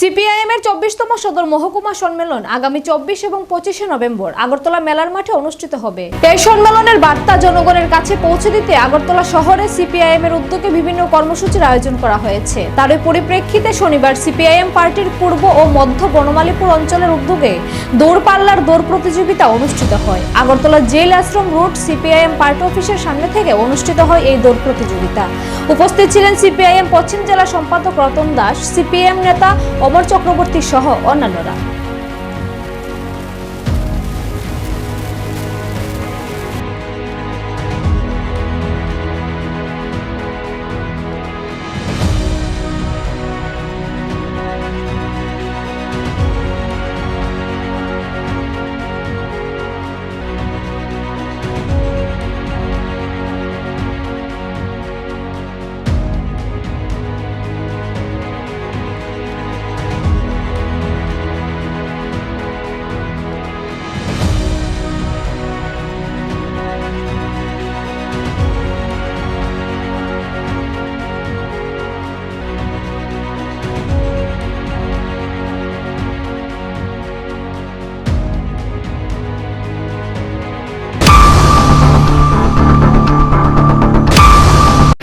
CPIM এর চব্বিশতম সদর মহকুমা সম্মেলন আগামী চব্বিশ এবং পঁচিশে নভেম্বর আগরতলা মেলার মাঠে অনুষ্ঠিত হবে। এই সম্মেলনের বার্তা জনগণের কাছে পৌঁছে দিতে আগরতলা শহরে সিপিআইএম এর উদ্যোগে বিভিন্ন কর্মসূচির আয়োজন করা হয়েছে। তারই পরিপ্রেক্ষিতে শনিবার সিপিআইএম পার্টির পূর্ব ও মধ্য বনমালীপুর অঞ্চলের উদ্যোগে দৌড়পাল্লার দৌড় প্রতিযোগিতা অনুষ্ঠিত হয়। Agartala jail Ashram road CPIM party অফিসের সামনে থেকে অনুষ্ঠিত হয় এই দৌড় প্রতিযোগিতা। উপস্থিত ছিলেন সিপিআইএম পশ্চিম জেলা সম্পাদক রতন দাস সিপিএম নেতা অমর চক্রবর্তী সহ অন্যান্যরা।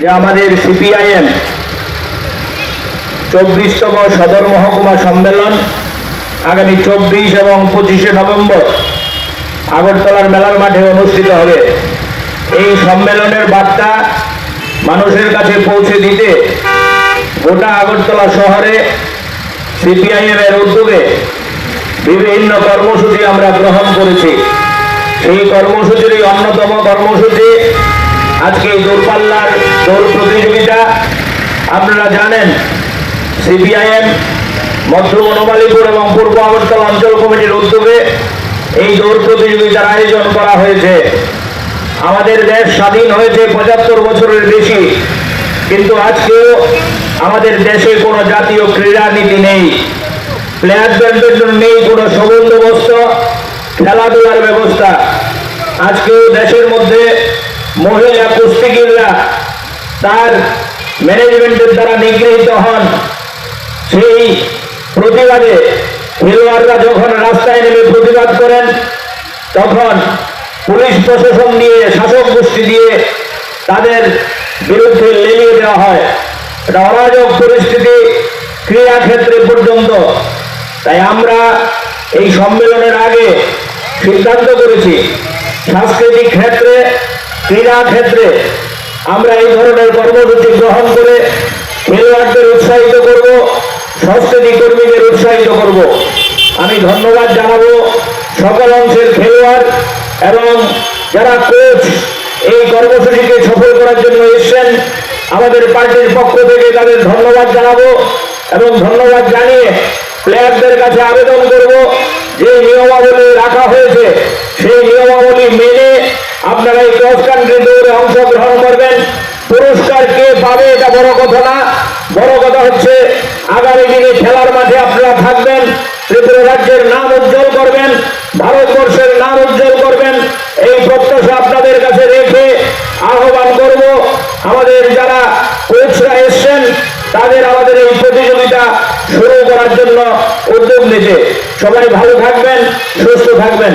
যে আমাদের সিপিআইএম চব্বিশতম সদর মহকুমা সম্মেলন আগামী চব্বিশ এবং পঁচিশে নভেম্বর আগরতলার মেলার মাঠে অনুষ্ঠিত হবে। এই সম্মেলনের বার্তা মানুষের কাছে পৌঁছে দিতে গোটা আগরতলা শহরে সিপিআইএম এর উদ্যোগে বিভিন্ন কর্মসূচি আমরা গ্রহণ করেছি। সেই কর্মসূচির অন্যতম কর্মসূচি আজকে দূরপাল্লার দৌড় প্রতিযোগিতা, আপনারা জানেন, সিপিআইএম, মধ্য বনমালীপুর এবং পূর্ব আগরতলা অঞ্চল কমিটির উদ্যোগে এই দৌড় প্রতিযোগিতার আয়োজন করা হয়েছে। আমাদের দেশ স্বাধীন হয়েছে পঁচাত্তর বছরের বেশি, কিন্তু আজকেও আমাদের দেশে কোনো জাতীয় ক্রীড়া নীতি নেই। প্লেয়ারদের জন্য নেই, কোনো সুবন্দোবস্ত খেলাধুলার ব্যবস্থা। আজকেও দেশের মধ্যে মহিলা কুস্তিগিররা তার ম্যানেজমেন্টের দ্বারা নিগৃহীত হন। সেই প্রতিবাদে খেলোয়াড়রা যখন রাস্তায় নেমে প্রতিবাদ করেন, তখন পুলিশ প্রশাসন দিয়ে, শাসক গোষ্ঠী দিয়ে তাদের বিরুদ্ধে লেলিয়ে দেওয়া হয়। এটা অরাজক পরিস্থিতি ক্রীড়া ক্ষেত্রে পর্যন্ত। তাই আমরা এই সম্মেলনের আগে সিদ্ধান্ত করেছি, সাংস্কৃতিক ক্ষেত্রে, ক্রীড়া ক্ষেত্রে আমরা এই ধরনের কর্মসূচি গ্রহণ করে খেলোয়াড়দের উৎসাহিত করব, সংস্কৃতি কর্মীদের উৎসাহিত করব। আমি ধন্যবাদ জানাব সকল অংশের খেলোয়াড় এবং যারা কোচ এই কর্মসূচিকে সফল করার জন্য এসছেন, আমাদের পার্টির পক্ষ থেকে তাদের ধন্যবাদ জানাব এবং ধন্যবাদ জানিয়ে প্লেয়ারদের কাছে আবেদন করব যে নিয়মাবলী রাখা হয়েছে, সেই নিয়মাবলী মেনে আপনারা এই ক্রস কান্ট্রি দৌড়ে অংশগ্রহণ করবেন পুরস্কার কে পাবে এটা বড় কথা না। বড় কথা হচ্ছে, আগামী দিনে খেলার মাঠে আপনারা থাকবেন, ত্রিপুরা রাজ্যের নাম উজ্জ্বল করবেন, ভারতবর্ষের নাম উজ্জ্বল করবেন। এই প্রত্যাশা আপনাদের কাছে রেখে আহ্বান করব, আমাদের যারা কোচরা এসছেন, তাদের আমাদের এই প্রতিযোগিতা শুরু করার জন্য উদ্যোগ নিতে। সবাই ভালো থাকবেন, সুস্থ থাকবেন।